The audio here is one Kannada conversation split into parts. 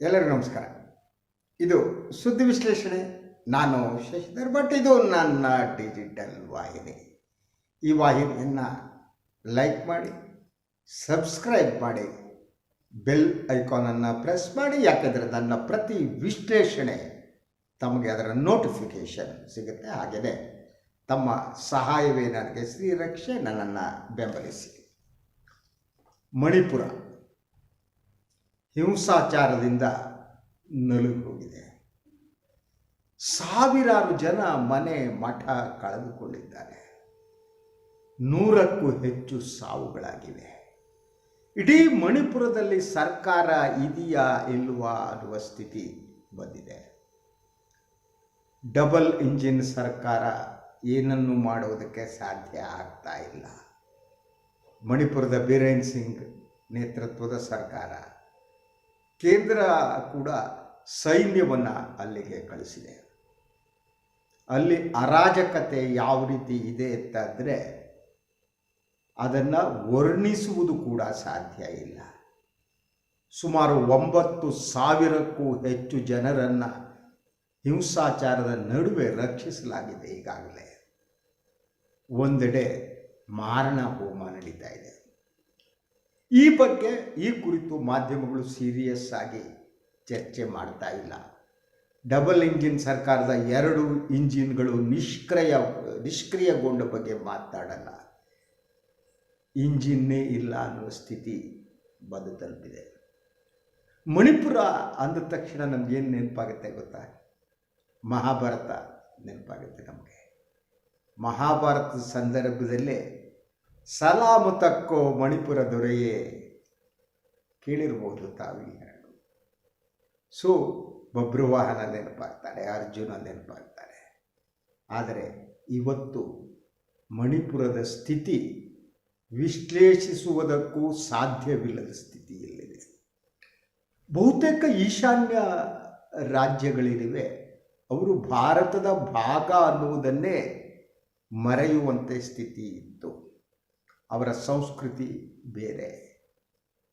ಎಲ್ಲರಿಗೂ ನಮಸ್ಕಾರ. ಇದು ಸುದ್ದಿ ವಿಶ್ಲೇಷಣೆ. ನಾನು ಶಶಿಧರ್ ಬಟ್ ಇದು ನನ್ನ ಡಿಜಿಟಲ್ ವಾಹಿನಿ. ಈ ವಾಹಿನಿಯನ್ನು ಲೈಕ್ ಮಾಡಿ, ಸಬ್ಸ್ಕ್ರೈಬ್ ಮಾಡಿ, ಬೆಲ್ ಐಕಾನನ್ನು ಪ್ರೆಸ್ ಮಾಡಿ. ಯಾಕೆಂದರೆ ನನ್ನ ಪ್ರತಿ ವಿಶ್ಲೇಷಣೆ ತಮಗೆ ಅದರ ನೋಟಿಫಿಕೇಷನ್ ಸಿಗುತ್ತೆ. ಹಾಗೆಯೇ ತಮ್ಮ ಸಹಾಯವೇ ನನಗೆ. ಶ್ರೀರಕ್ಷೆ ನನ್ನನ್ನು ಬೆಂಬಲಿಸಿ. ಮಣಿಪುರ. ಹಿಂಸಾಚಾರದಿಂದ ನಲುಗಿ ಹೋಗಿದೆ ಸಾವಿರಾರು ಜನ ಮನೆ ಮಠ ಕಳೆದುಕೊಂಡಿದ್ದಾರೆ. ನೂರಕ್ಕೂ ಹೆಚ್ಚು ಸಾವುಗಳಾಗಿವೆ. ಇಡೀ ಮಣಿಪುರದಲ್ಲಿ ಸರ್ಕಾರ ಇದೆಯಾ ಇಲ್ವಾ ಅನ್ನುವ ಸ್ಥಿತಿ ಬಂದಿದೆ. ಡಬಲ್ ಇಂಜಿನ್ ಸರ್ಕಾರ ಏನನ್ನು ಮಾಡುವುದಕ್ಕೆ ಸಾಧ್ಯ ಆಗ್ತಾ ಇಲ್ಲ. ಮಣಿಪುರದ ಬೀರೇನ್ ಸಿಂಗ್ ನೇತೃತ್ವದ ಸರ್ಕಾರ ಕೇಂದ್ರ ಕೂಡ ಸೈನ್ಯವನ್ನು ಅಲ್ಲಿಗೆ ಕಳಿಸಿದೆ. ಅಲ್ಲಿ ಅರಾಜಕತೆ ಯಾವ ರೀತಿ ಇದೆ ಅಂತಂದರೆ ಅದನ್ನು ವರ್ಣಿಸುವುದು ಕೂಡ ಸಾಧ್ಯ ಇಲ್ಲ. ಸುಮಾರು ಒಂಬತ್ತು ಸಾವಿರಕ್ಕೂ ಹೆಚ್ಚು ಜನರನ್ನು ಹಿಂಸಾಚಾರದ ನಡುವೆ ರಕ್ಷಿಸಲಾಗಿದೆ ಈಗಾಗಲೇ. ಒಂದೆಡೆ ಮಾರಣ ಹೋಮ ನಡೀತಾ ಇದೆ. ಈ ಬಗ್ಗೆ ಈ ಕುರಿತು ಮಾಧ್ಯಮಗಳು ಸೀರಿಯಸ್ ಆಗಿ ಚರ್ಚೆ ಮಾಡ್ತಾ ಇಲ್ಲ. ಡಬಲ್ ಇಂಜಿನ್ ಸರ್ಕಾರದ ಎರಡು ಇಂಜಿನ್ಗಳು ನಿಷ್ಕ್ರಿಯ, ನಿಷ್ಕ್ರಿಯಗೊಂಡ ಬಗ್ಗೆ ಮಾತಾಡಲ್ಲ. ಇಂಜಿನ್ನೇ ಇಲ್ಲ ಅನ್ನುವ ಸ್ಥಿತಿ ಬಂದು ತಲುಪಿದೆ. ಮಣಿಪುರ ಅಂದ ತಕ್ಷಣ ನಮಗೇನು ನೆನಪಾಗುತ್ತೆ ಗೊತ್ತಾ? ಮಹಾಭಾರತ ನೆನಪಾಗುತ್ತೆ ನಮಗೆ. ಮಹಾಭಾರತದ ಸಂದರ್ಭದಲ್ಲೇ ಸಲಾಮು ತಕ್ಕೋ ಮಣಿಪುರ ದೊರೆಯೇ? ಕೇಳಿರ್ಬೋದು ತಾವಿ ಹಾಡು ಸೊ ಬಬ್ರುವಾಹನ ನೆನಪಾಗ್ತಾರೆ ಅರ್ಜುನ ನೆನಪಾಗ್ತಾರೆ ಆದರೆ ಇವತ್ತು ಮಣಿಪುರದ ಸ್ಥಿತಿ ವಿಶ್ಲೇಷಿಸುವುದಕ್ಕೂ ಸಾಧ್ಯವಿಲ್ಲದ ಸ್ಥಿತಿಯಲ್ಲಿದೆ. ಬಹುತೇಕ ಈಶಾನ್ಯ ರಾಜ್ಯಗಳಿವೆ ಅವರು ಭಾರತದ ಭಾಗ ಅನ್ನುವುದನ್ನೇ ಮರೆಯುವಂತೆ ಸ್ಥಿತಿ ಇತ್ತು. ಅವರ ಸಂಸ್ಕೃತಿ ಬೇರೆ,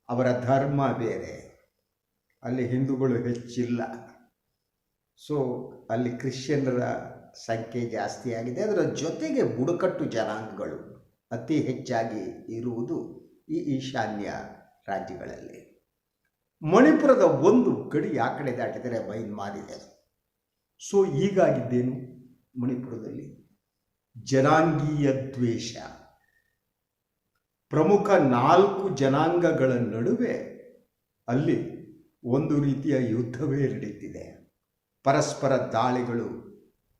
ಅವರ ಧರ್ಮ ಬೇರೆ. ಅಲ್ಲಿ ಹಿಂದೂಗಳು ಹೆಚ್ಚಿಲ್ಲ. ಸೊ ಅಲ್ಲಿ ಕ್ರಿಶ್ಚಿಯನ್ನರ ಸಂಖ್ಯೆ ಜಾಸ್ತಿ ಆಗಿದೆ. ಅದರ ಜೊತೆಗೆ ಬುಡಕಟ್ಟು ಜನಾಂಗಗಳು ಅತಿ ಹೆಚ್ಚಾಗಿ ಇರುವುದು ಈ ಈಶಾನ್ಯ ರಾಜ್ಯಗಳಲ್ಲಿ. ಮಣಿಪುರದ ಒಂದು ಗಡಿ ಆ ಕಡೆ ದಾಟಿದರೆ ಬೈನ್ಮಾರಿದೆ ಸೊ ಈಗಾಗಿದ್ದೇನು ಮಣಿಪುರದಲ್ಲಿ? ಜನಾಂಗೀಯ ದ್ವೇಷ. ಪ್ರಮುಖ ನಾಲ್ಕು ಜನಾಂಗಗಳ ನಡುವೆ ಅಲ್ಲಿ ಒಂದು ರೀತಿಯ ಯುದ್ಧವೇ ನಡೀತಿದೆ. ಪರಸ್ಪರ ದಾಳಿಗಳು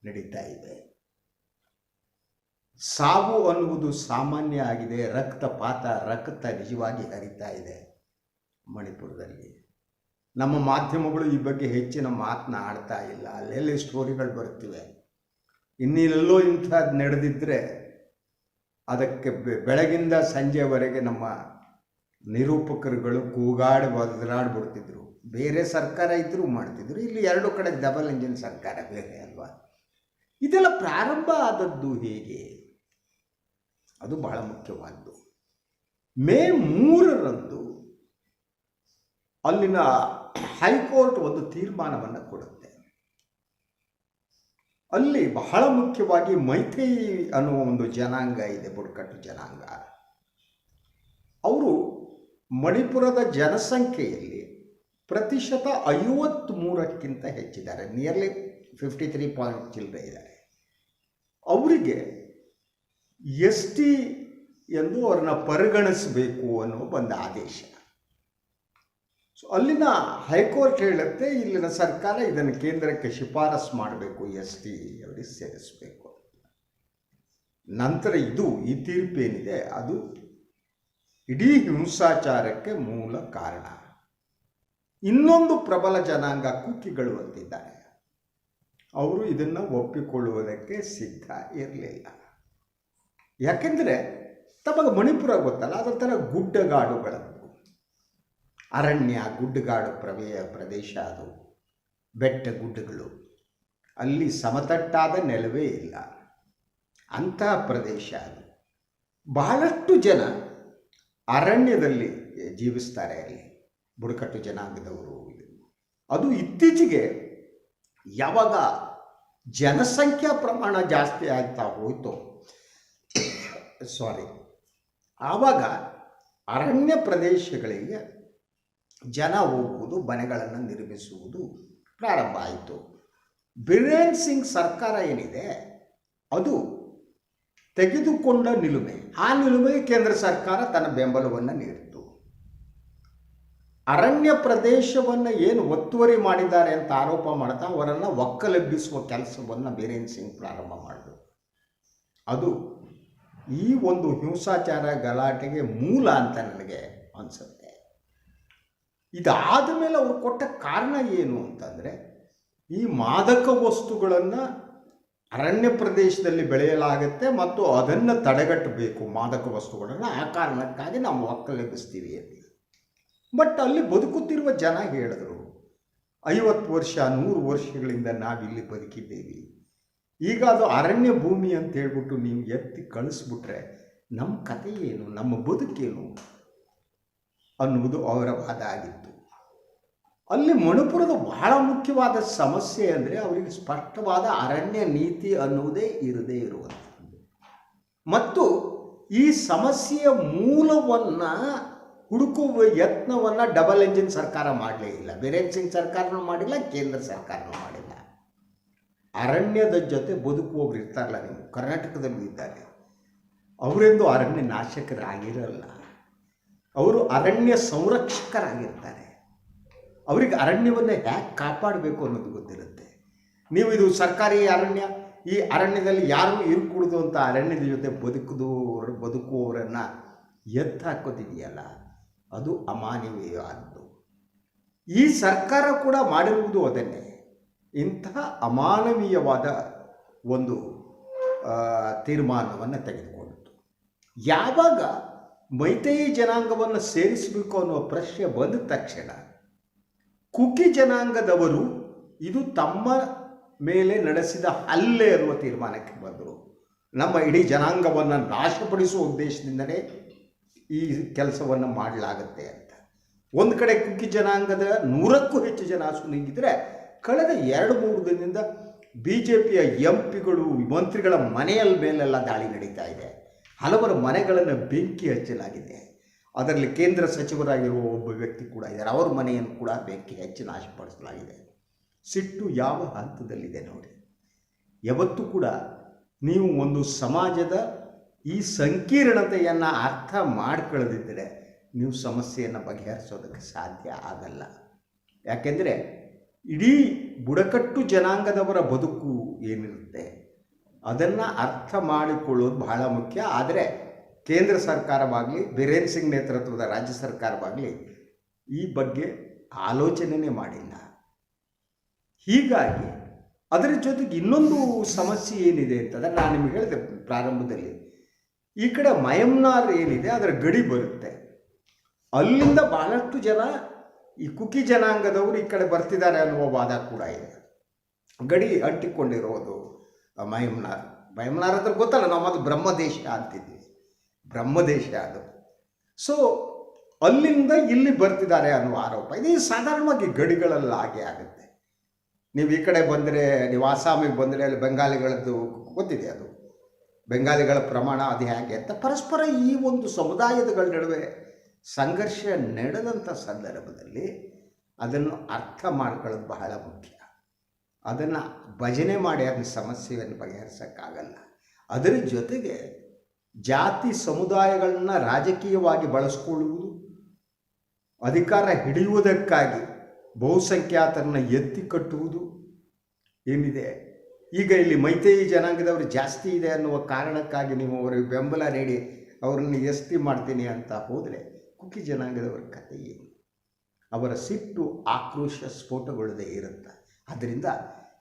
ನಡೀತಾ ಇವೆ ಸಾವು ಅನ್ನುವುದು ಸಾಮಾನ್ಯ ಆಗಿದೆ. ರಕ್ತಪಾತ, ರಕ್ತ ನಿಜವಾಗಿ ಹರಿತಾ ಇದೆ ಮಣಿಪುರದಲ್ಲಿ. ನಮ್ಮ ಮಾಧ್ಯಮಗಳು ಈ ಬಗ್ಗೆ ಹೆಚ್ಚಿನ ಮಾತನ್ನ ಆಡ್ತಾ ಇಲ್ಲ. ಅಲ್ಲೆಲ್ಲೇ ಸ್ಟೋರಿಗಳು ಬರ್ತಿವೆ ಇನ್ನೆಲ್ಲೋ ಇಂಥದ್ದು ನಡೆದಿದ್ದರೆ ಅದಕ್ಕೆ ಬೆಳಗಿಂದ ಸಂಜೆವರೆಗೆ ನಮ್ಮ ನಿರೂಪಕರುಗಳು ಕೂಗಾಡಿ ಒದರಾಡ್ಬಿಡ್ತಿದ್ರು ಬೇರೆ ಸರ್ಕಾರ ಇದ್ದರೂ ಮಾಡ್ತಿದ್ರು. ಇಲ್ಲಿ ಎರಡು ಕಡೆ ಡಬಲ್ ಇಂಜಿನ್ ಸರ್ಕಾರ ಬೇರೆ ಅಲ್ವಾ? ಇದೆಲ್ಲ ಪ್ರಾರಂಭ ಆದದ್ದು ಹೇಗೆ? ಅದು ಬಹಳ ಮುಖ್ಯವಾದ್ದು. ಮೇ ಮೂರರಂದು ಅಲ್ಲಿನ ಹೈಕೋರ್ಟ್ ಒಂದು ತೀರ್ಮಾನವನ್ನು ಕೊಡುತ್ತೆ. ಅಲ್ಲಿ ಬಹಳ ಮುಖ್ಯವಾಗಿ ಮೈತ್ರಿ ಅನ್ನುವ ಒಂದು ಜನಾಂಗ ಇದೆ, ಬುಡಕಟ್ಟು ಜನಾಂಗ. ಅವರು ಮಣಿಪುರದ ಜನಸಂಖ್ಯೆಯಲ್ಲಿ ಪ್ರತಿಶತ ಐವತ್ತ್ಮೂರಕ್ಕಿಂತ ಹೆಚ್ಚಿದ್ದಾರೆ ನಿಯರ್ಲಿ ಫಿಫ್ಟಿ ತ್ರೀ ಪಾಯಿಂಟ್ ಚಿಲ್ಲರೆ ಇದ್ದಾರೆ. ಅವರಿಗೆ ಎಸ್ ಟಿ ಎಂದು ಅವ್ರನ್ನ ಪರಿಗಣಿಸಬೇಕು ಅನ್ನೋ ಒಂದು ಆದೇಶ. ಸೊ ಅಲ್ಲಿನ ಹೈಕೋರ್ಟ್ ಹೇಳುತ್ತೆ, ಇಲ್ಲಿನ ಸರ್ಕಾರ ಇದನ್ನು ಕೇಂದ್ರಕ್ಕೆ ಶಿಫಾರಸ್ ಮಾಡಬೇಕು, ಎಸ್ ಟಿ ಅವರಿಗೆ ಸೇರಿಸಬೇಕು ನಂತರ ಇದು ಈ ತೀರ್ಪೇನಿದೆ ಅದು ಇಡೀ ಹಿಂಸಾಚಾರಕ್ಕೆ ಮೂಲ ಕಾರಣ. ಇನ್ನೊಂದು ಪ್ರಬಲ ಜನಾಂಗ ಕುಕ್ಕಿಗಳು ಅಂತಿದ್ದಾರೆ. ಅವರು ಇದನ್ನು ಒಪ್ಪಿಕೊಳ್ಳುವುದಕ್ಕೆ ಸಿದ್ಧ ಇರಲಿಲ್ಲ. ಯಾಕೆಂದರೆ, ತಮಗೆ ಮಣಿಪುರ ಗೊತ್ತಲ್ಲ, ಅದರ ಥರ ಗುಡ್ಡಗಾಡುಗಳದ್ದು ಅರಣ್ಯ ಗುಡ್ಡಗಾಡು ಪ್ರವೇಯ ಪ್ರದೇಶ ಅದು ಬೆಟ್ಟ ಗುಡ್ಡಗಳು. ಅಲ್ಲಿ ಸಮತಟ್ಟಾದ ನೆಲವೇ ಇಲ್ಲ. ಅಂತಹ ಪ್ರದೇಶ ಅದು. ಬಹಳಷ್ಟು ಜನ ಅರಣ್ಯದಲ್ಲಿ ಜೀವಿಸ್ತಾರೆ ಅಲ್ಲಿ. ಬುಡಕಟ್ಟು ಜನಾಂಗದವರು ಅದು ಇತ್ತೀಚೆಗೆ ಯಾವಾಗ ಜನಸಂಖ್ಯಾ ಪ್ರಮಾಣ ಜಾಸ್ತಿ ಆಗ್ತಾ ಹೋಯಿತು ಸಾರಿ ಆವಾಗ ಅರಣ್ಯ ಪ್ರದೇಶಗಳಿಗೆ ಜನ ಹೋಗುವುದು, ಮನೆಗಳನ್ನು ನಿರ್ಮಿಸುವುದು ಪ್ರಾರಂಭ ಆಯಿತು. ಬಿರೇನ್ ಸಿಂಗ್ ಸರ್ಕಾರ ಏನಿದೆ, ಅದು ತೆಗೆದುಕೊಂಡ ನಿಲುಮೆ. ಆ ನಿಲುಮೆಗೆ ಕೇಂದ್ರ ಸರ್ಕಾರ ತನ್ನ ಬೆಂಬಲವನ್ನು ನೀಡಿತು ಅರಣ್ಯ ಪ್ರದೇಶವನ್ನು ಏನು ಒತ್ತುವರಿ ಮಾಡಿದ್ದಾರೆ ಅಂತ ಆರೋಪ ಮಾಡ್ತಾ ಅವರನ್ನು ಒಕ್ಕಲೆಬ್ಬಿಸುವ ಕೆಲಸವನ್ನು ಬೀರೇನ್ ಸಿಂಗ್ ಪ್ರಾರಂಭ ಮಾಡಿದ್ರು. ಅದು ಈ ಒಂದು ಹಿಂಸಾಚಾರ ಗಲಾಟೆಗೆ ಮೂಲ ಅಂತ ನನಗೆ ಅನಿಸುತ್ತೆ. ಇದಾದ ಮೇಲೆ ಅವರು ಕೊಟ್ಟ ಕಾರಣ ಏನು ಅಂತಂದರೆ, ಈ ಮಾದಕ ವಸ್ತುಗಳನ್ನು ಅರಣ್ಯ ಪ್ರದೇಶದಲ್ಲಿ ಬೆಳೆಯಲಾಗುತ್ತೆ ಮತ್ತು ಅದನ್ನು ತಡೆಗಟ್ಟಬೇಕು ಮಾದಕ ವಸ್ತುಗಳನ್ನು. ಆ ಕಾರಣಕ್ಕಾಗಿ ನಾವು ಒಕ್ಕಲೆಬ್ಬಿಸ್ತೀವಿ ಅಂತ. ಬಟ್ ಅಲ್ಲಿ ಬದುಕುತ್ತಿರುವ ಜನ ಹೇಳಿದ್ರು, ಐವತ್ತು ವರ್ಷ, ನೂರು ವರ್ಷಗಳಿಂದ ನಾವಿಲ್ಲಿ ಬದುಕಿದ್ದೀವಿ. ಈಗ ಅದು ಅರಣ್ಯ ಭೂಮಿ ಅಂತ ಹೇಳ್ಬಿಟ್ಟು ನೀವು ಎತ್ತಿ ಕಳಿಸ್ಬಿಟ್ರೆ ನಮ್ಮ ಕಥೆ ಏನು? ನಮ್ಮ ಬದುಕೇನು? ಅನ್ನುವುದು ಅವರ ವಾದ ಆಗಿತ್ತು ಅಲ್ಲಿ ಮಣಿಪುರದ ಬಹಳ ಮುಖ್ಯವಾದ ಸಮಸ್ಯೆ ಅಂದರೆ ಅವರಿಗೆ ಸ್ಪಷ್ಟವಾದ ಅರಣ್ಯ ನೀತಿ ಅನ್ನುವುದೇ ಇರದೇ ಇರುವಂಥದ್ದು. ಮತ್ತು ಈ ಸಮಸ್ಯೆಯ ಮೂಲವನ್ನು ಹುಡುಕುವ ಯತ್ನವನ್ನು ಡಬಲ್ ಎಂಜಿನ್ ಸರ್ಕಾರ ಮಾಡಲೇ ಇಲ್ಲ. ಬಿರೇನ್ ಸಿಂಗ್ ಸರ್ಕಾರನೂ ಮಾಡಿಲ್ಲ, ಕೇಂದ್ರ ಸರ್ಕಾರನೂ ಮಾಡಿಲ್ಲ. ಅರಣ್ಯದ ಜೊತೆ ಬದುಕುವವರು ಇರ್ತಾರಲ್ಲ ನೀವು, ಕರ್ನಾಟಕದಲ್ಲೂ ಇದ್ದಾರೆ. ಅವರೆಂದು ಅರಣ್ಯ ನಾಶಕರಾಗಿರಲ್ಲ. ಅವರು ಅರಣ್ಯ ಸಂರಕ್ಷಕರಾಗಿರ್ತಾರೆ. ಅವರಿಗೆ ಅರಣ್ಯವನ್ನು ಹೇಗೆ ಕಾಪಾಡಬೇಕು ಅನ್ನೋದು ಗೊತ್ತಿರುತ್ತೆ. ನೀವು ಇದು ಸರ್ಕಾರಿ ಅರಣ್ಯ, ಈ ಅರಣ್ಯದಲ್ಲಿ ಯಾರು ಇರ್ಕೂಡ್ದು ಅಂತ ಅರಣ್ಯದ ಜೊತೆ ಬದುಕುದು, ಬದುಕುವವರನ್ನು ಎತ್ತಾಕೋದಿದೆಯಲ್ಲ ಅದು ಅಮಾನವೀಯ ಅಮಾನವೀಯವಾದದ್ದು ಈ ಸರ್ಕಾರ ಕೂಡ ಮಾಡಿರುವುದು ಅದನ್ನೇ. ಇಂತಹ ಅಮಾನವೀಯವಾದ ಒಂದು ತೀರ್ಮಾನವನ್ನು ತೆಗೆದುಕೊಂಡಿತು ಯಾವಾಗ ಮೈತೇಯಿ ಜನಾಂಗವನ್ನು ಸೇರಿಸಬೇಕು ಅನ್ನುವ ಪ್ರಶ್ನೆ ಬಂದ ತಕ್ಷಣ ಕುಕಿ ಜನಾಂಗದವರು ಇದು ತಮ್ಮ ಮೇಲೆ ನಡೆಸಿದ ಹಲ್ಲೆ ಅನ್ನುವ ತೀರ್ಮಾನಕ್ಕೆ ಬಂದರು. ನಮ್ಮ ಇಡೀ ಜನಾಂಗವನ್ನು ನಾಶಪಡಿಸುವ ಉದ್ದೇಶದಿಂದಲೇ ಈ ಕೆಲಸವನ್ನು ಮಾಡಲಾಗುತ್ತೆ ಅಂತ. ಒಂದು ಕಡೆ ಕುಕ್ಕಿ ಜನಾಂಗದ ನೂರಕ್ಕೂ ಹೆಚ್ಚು ಜನ ಸುನಿಂಗಿದ್ರೆ ಕಳೆದ ಎರಡು ಮೂರು ದಿನದಿಂದ ಬಿ ಜೆ ಪಿಯ ಎಂ ಪಿಗಳು ಮಂತ್ರಿಗಳ ಮನೆಯ ಮೇಲೆಲ್ಲ ದಾಳಿ ನಡೀತಾ ಇದೆ. ಹಲವರ ಮನೆಗಳನ್ನು ಬೆಂಕಿ ಹಚ್ಚಲಾಗಿದೆ. ಅದರಲ್ಲಿ ಕೇಂದ್ರ ಸಚಿವರಾಗಿರುವ ಒಬ್ಬ ವ್ಯಕ್ತಿ ಕೂಡ ಇದ್ದಾರೆ. ಅವರ ಮನೆಯನ್ನು ಕೂಡ ಬೆಂಕಿ ಹಚ್ಚಿ ನಾಶಪಡಿಸಲಾಗಿದೆ. ಸಿಟ್ಟು ಯಾವ ಹಂತದಲ್ಲಿದೆ ನೋಡಿ. ಯಾವತ್ತೂ ಕೂಡ ನೀವು ಒಂದು ಸಮಾಜದ ಈ ಸಂಕೀರ್ಣತೆಯನ್ನು ಅರ್ಥ ಮಾಡ್ಕೊಳ್ಳದಿದ್ದರೆ ನೀವು ಸಮಸ್ಯೆಯನ್ನು ಬಗೆಹರಿಸೋದಕ್ಕೆ ಸಾಧ್ಯ ಆಗಲ್ಲ. ಯಾಕೆಂದರೆ ಇಡೀ ಬುಡಕಟ್ಟು ಜನಾಂಗದವರ ಬದುಕು ಏನಿರುತ್ತೆ? ಅದನ್ನು ಅರ್ಥ ಮಾಡಿಕೊಳ್ಳೋದು ಬಹಳ ಮುಖ್ಯ. ಆದರೆ ಕೇಂದ್ರ ಸರ್ಕಾರವಾಗಲಿ, ಬಿರೇನ್ ಸಿಂಗ್ ನೇತೃತ್ವದ ರಾಜ್ಯ ಸರ್ಕಾರವಾಗಲಿ ಈ ಬಗ್ಗೆ ಆಲೋಚನೆನೇ ಮಾಡಿಲ್ಲ. ಹೀಗಾಗಿ ಅದರ ಜೊತೆಗೆ ಇನ್ನೊಂದು ಸಮಸ್ಯೆ ಏನಿದೆ ಅಂತಂದರೆ ನಾನು ನಿಮಗೆ ಹೇಳಿದೆ ಪ್ರಾರಂಭದಲ್ಲಿ. ಈ ಕಡೆ ಮಯಮ್ನಾರ್ ಏನಿದೆ, ಅದರ ಗಡಿ ಬರುತ್ತೆ. ಅಲ್ಲಿಂದ ಬಹಳಷ್ಟು ಜನ, ಈ ಕುಕಿ ಜನಾಂಗದವರು ಈ ಕಡೆ ಬರ್ತಿದ್ದಾರೆ ಅನ್ನುವ ವಾದ ಕೂಡ ಇದೆ. ಗಡಿ ಅಂಟಿಕೊಂಡಿರೋದು. ಮಯಮ್ನಾರ್ ಮಹಿಮ್ನಾರ್. ಅಂದ್ರೆ ಗೊತ್ತಲ್ಲ, ನಾವು ಅದು ಬ್ರಹ್ಮದೇಶ ಅಂತಿದ್ವಿ. ಬ್ರಹ್ಮದೇಶ ಅದು. ಸೊ ಅಲ್ಲಿಂದ ಇಲ್ಲಿ ಬರ್ತಿದ್ದಾರೆ ಅನ್ನುವ ಆರೋಪ. ಇದು ಸಾಧಾರಣವಾಗಿ ಗಡಿಗಳಲ್ಲಿ ಹಾಗೆ ಆಗುತ್ತೆ. ನೀವು ಈ ಕಡೆ ಬಂದರೆ, ನೀವು ಆಸಾಮಿಗೆ ಬಂದರೆ, ಅಲ್ಲಿ ಬೆಂಗಾಲಿಗಳದ್ದು ಗೊತ್ತಿದೆ ಅದು. ಬೆಂಗಾಲಿಗಳ ಪ್ರಮಾಣ ಅದು ಹೇಗೆ ಅಂತ ಪರಸ್ಪರ ಈ ಒಂದು ಸಮುದಾಯದಗಳ ನಡುವೆ ಸಂಘರ್ಷ ನಡೆದಂಥ ಸಂದರ್ಭದಲ್ಲಿ ಅದನ್ನು ಅರ್ಥ ಮಾಡ್ಕೊಳ್ಳೋದು ಬಹಳ ಮುಖ್ಯ. ಅದನ್ನು ಭಜನೆ ಮಾಡಿ ಅದನ್ನ ಸಮಸ್ಯೆಯನ್ನು ಬಗೆಹರಿಸೋಕ್ಕಾಗಲ್ಲ. ಅದರ ಜೊತೆಗೆ ಜಾತಿ ಸಮುದಾಯಗಳನ್ನ ರಾಜಕೀಯವಾಗಿ ಬಳಸ್ಕೊಳ್ಳುವುದು, ಅಧಿಕಾರ ಹಿಡಿಯುವುದಕ್ಕಾಗಿ ಬಹುಸಂಖ್ಯಾತರನ್ನು ಎತ್ತಿ ಕಟ್ಟುವುದು ಏನಿದೆ? ಈಗ ಇಲ್ಲಿ ಮೈತೇಯಿ ಜನಾಂಗದವರು ಜಾಸ್ತಿ ಇದೆ ಅನ್ನುವ ಕಾರಣಕ್ಕಾಗಿ ನೀವು ಅವರಿಗೆ ಬೆಂಬಲ ನೀಡಿ ಅವರನ್ನು ಎಸ್ತಿ ಮಾಡ್ತೀನಿ ಅಂತ ಹೋದರೆ ಕುಕ್ಕಿ ಜನಾಂಗದವರ ಕಥೆ ಏನು? ಅವರ ಸಿಟ್ಟು ಆಕ್ರೋಶ ಸ್ಫೋಟಗೊಳ್ಳದೇ ಇರುತ್ತೆ? ಅದರಿಂದ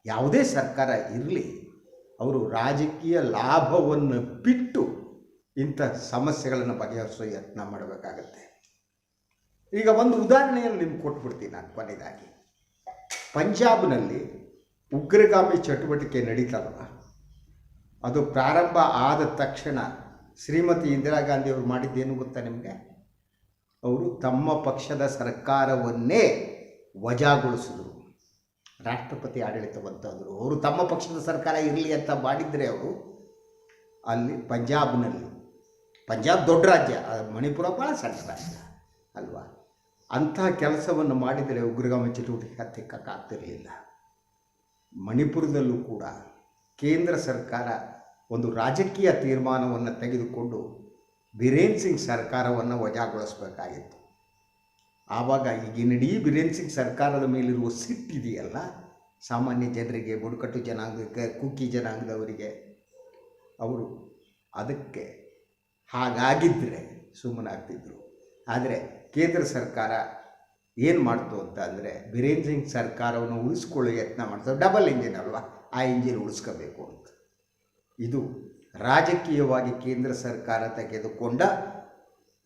ಯಾವುದೇ ಸರ್ಕಾರ ಇರಲಿ, ಅವರು ರಾಜಕೀಯ ಲಾಭವನ್ನು ಬಿಟ್ಟು ಇಂಥ ಸಮಸ್ಯೆಗಳನ್ನು ಬಗೆಹರಿಸೋ ಯತ್ನ ಮಾಡಬೇಕಾಗತ್ತೆ. ಈಗ ಒಂದು ಉದಾಹರಣೆಯನ್ನು ನಿಮ್ಗೆ ಕೊಟ್ಬಿಡ್ತೀನಿ ನಾನು ಕೊನೆಯದಾಗಿ. ಪಂಜಾಬ್ನಲ್ಲಿ ಉಗ್ರಗಾಮಿ ಚಟುವಟಿಕೆ ನಡೀತಲ್ವ? ಅದು ಪ್ರಾರಂಭ ಆದ ತಕ್ಷಣ ಶ್ರೀಮತಿ ಇಂದಿರಾ ಗಾಂಧಿಯವರು ಮಾಡಿದ್ದೇನು ಗೊತ್ತಾ ನಿಮಗೆ? ಅವರು ತಮ್ಮ ಪಕ್ಷದ ಸರ್ಕಾರವನ್ನೇ ವಜಾಗೊಳಿಸಿದ್ರು. ರಾಷ್ಟ್ರಪತಿ ಆಡಳಿತವಂತಂದರು ಅವರು ತಮ್ಮ ಪಕ್ಷದ ಸರ್ಕಾರ ಇರಲಿ ಅಂತ ಮಾಡಿದರೆ ಅವರು ಅಲ್ಲಿ ಪಂಜಾಬ್ನಲ್ಲಿ. ಪಂಜಾಬ್ ದೊಡ್ಡ ರಾಜ್ಯ ಮಣಿಪುರ ಭಾಳ ಸಣ್ಣ ರಾಜ್ಯ ಅಲ್ವಾ? ಅಂತಹ ಕೆಲಸವನ್ನು ಮಾಡಿದರೆ ಉಗ್ರಗಾಮಿ ಚಟುವಟಿಕೆ ಹತ್ತಿಕ್ಕಾಗ್ತಿರಲಿಲ್ಲ ಮಣಿಪುರದಲ್ಲೂ ಕೂಡ ಕೇಂದ್ರ ಸರ್ಕಾರ ಒಂದು ರಾಜಕೀಯ ತೀರ್ಮಾನವನ್ನು ತೆಗೆದುಕೊಂಡು ಬಿರೇನ್ ಸಿಂಗ್ ಸರ್ಕಾರವನ್ನು ವಜಾಗೊಳಿಸಬೇಕಾಗಿತ್ತು. ಆವಾಗ ಈಗಿನಡೀ ಬಿರೇನ್ ಸಿಂಗ್ ಸರ್ಕಾರದ ಮೇಲಿರುವ ಸಿಟ್ಟಿದೆಯಲ್ಲ ಸಾಮಾನ್ಯ ಜನರಿಗೆ, ಬುಡಕಟ್ಟು ಜನಾಂಗಕ್ಕೆ ಕುಕ್ಕಿ ಜನಾಂಗದವರಿಗೆ. ಅವರು ಅದಕ್ಕೆ ಹಾಗಾಗಿದ್ದರೆ ಸುಮ್ಮನಾಗ್ತಿದ್ರು ಆದರೆ ಕೇಂದ್ರ ಸರ್ಕಾರ ಏನು ಮಾಡ್ತು ಅಂತ ಅಂದರೆ ಬಿರೇನ್ ಸಿಂಗ್ ಸರ್ಕಾರವನ್ನು ಉಳಿಸ್ಕೊಳ್ಳೋ ಯತ್ನ ಮಾಡ್ತಾರೆ ಡಬಲ್ ಇಂಜಿನ್ ಅಲ್ವಾ? ಆ ಇಂಜಿನ್ ಉಳಿಸ್ಕೋಬೇಕು ಅಂತ. ಇದು ರಾಜಕೀಯವಾಗಿ ಕೇಂದ್ರ ಸರ್ಕಾರ ತೆಗೆದುಕೊಂಡ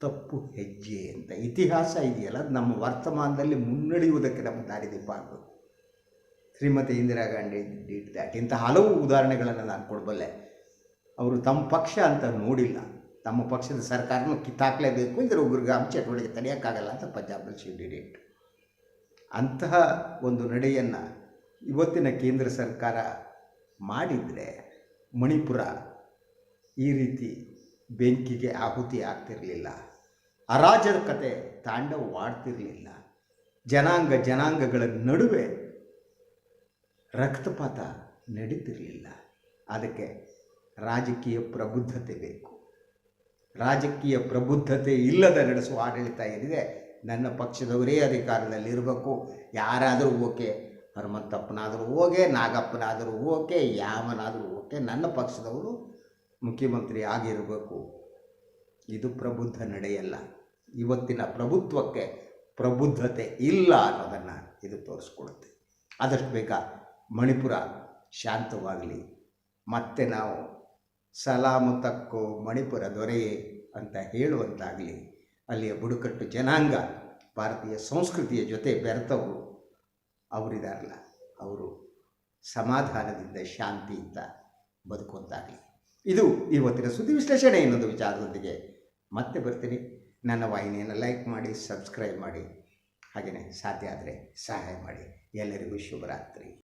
ತಪ್ಪು ಹೆಜ್ಜೆ ಅಂತ. ಇತಿಹಾಸ ಇದೆಯಲ್ಲ, ಅದು ನಮ್ಮ ವರ್ತಮಾನದಲ್ಲಿ ಮುನ್ನಡೆಯುವುದಕ್ಕೆ ನಮ್ಮ ದಾರಿದೀಪ ಆಗಬೇಕು ಶ್ರೀಮತಿ ಇಂದಿರಾ ಗಾಂಧಿ ಡಿಡ್ ದ್ಯಾಟ್ ಇಂಥ ಹಲವು ಉದಾಹರಣೆಗಳನ್ನು ನಾನು ಕೊಡಬಲ್ಲೆ. ಅವರು ತಮ್ಮ ಪಕ್ಷ ಅಂತ ನೋಡಿಲ್ಲ. ತಮ್ಮ ಪಕ್ಷದ ಸರ್ಕಾರನೂ ಕಿತ್ತಾಕಲೇಬೇಕು. ಒಬ್ಬರಿಗೆ ಉಗ್ರಗಾಮಿ ಚಟುವಟಿಕೆ ತಡೆಯೋಕ್ಕಾಗಲ್ಲ ಅಂತ ಪಂಜಾಬಲ್ಲಿ ಶಿ ಡಿಡ್ ಇಟ್ ಅಂತಹ ಒಂದು ನಡೆಯನ್ನು ಇವತ್ತಿನ ಕೇಂದ್ರ ಸರ್ಕಾರ ಮಾಡಿದರೆ ಮಣಿಪುರ ಈ ರೀತಿ ಬೆಂಕಿಗೆ ಆಹುತಿ ಆಗ್ತಿರಲಿಲ್ಲ. ಅರಾಜಕತೆ ತಾಂಡವವಾಡ್ತಿರಲಿಲ್ಲ ಜನಾಂಗ ಜನಾಂಗಗಳ ನಡುವೆ ರಕ್ತಪಾತ ನಡೀತಿರಲಿಲ್ಲ. ಅದಕ್ಕೆ ರಾಜಕೀಯ ಪ್ರಬುದ್ಧತೆ ಬೇಕು. ರಾಜಕೀಯ ಪ್ರಬುದ್ಧತೆ ಇಲ್ಲದ ನಡೆಸುವ ಆಡಳಿತ ಏನಿದೆ? ನನ್ನ ಪಕ್ಷದವರೇ ಅಧಿಕಾರದಲ್ಲಿರಬೇಕು ಯಾರಾದರೂ ಓಕೆ, ಹನುಮಂತಪ್ಪನಾದರೂ ಓಕೆ, ನಾಗಪ್ಪನಾದರೂ ಓಕೆ, ಯಾವನಾದರೂ ಓಕೆ, ನನ್ನ ಪಕ್ಷದವರು ಮುಖ್ಯಮಂತ್ರಿ ಆಗಿರಬೇಕು. ಇದು ಪ್ರಬುದ್ಧ ನಡೆಯಲ್ಲ. ಇವತ್ತಿನ ಪ್ರಭುತ್ವಕ್ಕೆ ಪ್ರಬುದ್ಧತೆ ಇಲ್ಲ ಅನ್ನೋದನ್ನು ಇದು ತೋರಿಸ್ಕೊಡುತ್ತೆ. ಆದಷ್ಟು ಬೇಗ ಮಣಿಪುರ ಶಾಂತವಾಗಲಿ. ಮತ್ತೆ ನಾವು ಸಲಾಮು ತಕ್ಕೋ ಮಣಿಪುರ ದೊರೆಯೇ ಅಂತ ಹೇಳುವಂತಾಗಲಿ. ಅಲ್ಲಿಯ ಬುಡಕಟ್ಟು ಜನಾಂಗ ಭಾರತೀಯ ಸಂಸ್ಕೃತಿಯ ಜೊತೆ ಬೆರೆತವರು ಅವರಿದಾರಲ್ಲ. ಅವರು ಸಮಾಧಾನದಿಂದ ಶಾಂತಿಯಿಂದ ಬದುಕುವಂತಾಗಲಿ. ಇದು ಇವತ್ತಿನ ಸುದ್ದಿ ವಿಶ್ಲೇಷಣೆ ಇನ್ನೊಂದು ವಿಚಾರದೊಂದಿಗೆ ಮತ್ತೆ ಬರ್ತೀನಿ. ನನ್ನ ವಾಹಿನಿಯನ್ನು ಲೈಕ್ ಮಾಡಿ ಸಬ್ಸ್ಕ್ರೈಬ್ ಮಾಡಿ. ಹಾಗೆಯೇ ಸಾಧ್ಯ ಆದರೆ ಸಹಾಯ ಮಾಡಿ. ಎಲ್ಲರಿಗೂ ಶುಭರಾತ್ರಿ.